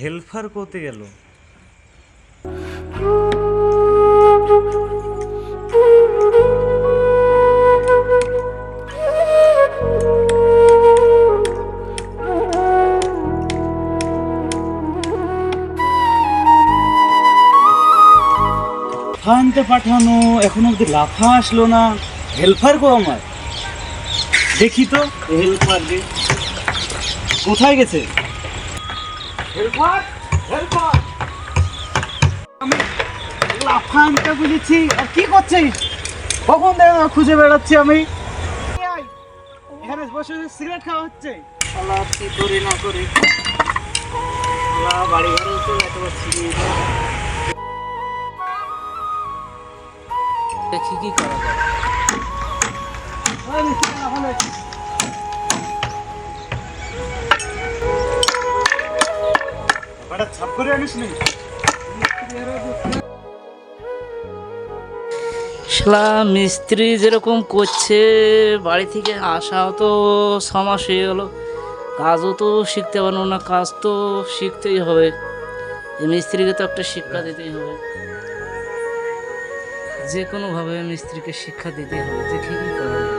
Helper করতে গেল? আনতে পাঠানো, এখন অব্দি লাফা আসলো না। হেল্পার গো আমার দেখি তো হেল্পার কোথায় গেছে? আমি লাফা বুঝেছি। আর কি করছিস? কখন খুঁজে বেড়াচ্ছি আমি? এখানে বসে বসে সিগারেট খাওয়া হচ্ছে। আল্লাহ কি করি না করি। আল্লাহ বাড়ি ঘরে চলে এত পারছি দেখি কি করা যায়। ওটা ছাপ করে আনিস নি। শালা মিস্ত্রি যেরকম করছে, বাড়ি থেকে আসাও তো ছ মাস হয়ে গেল। কাজও তো শিখতে পারব না, কাজ তো শিখতেই হবে। মিস্ত্রিকে তো একটা শিক্ষা দিতেই হবে। যে কোনোভাবে মিস্ত্রিকে শিক্ষা দিতেই হবে দেখি কি করা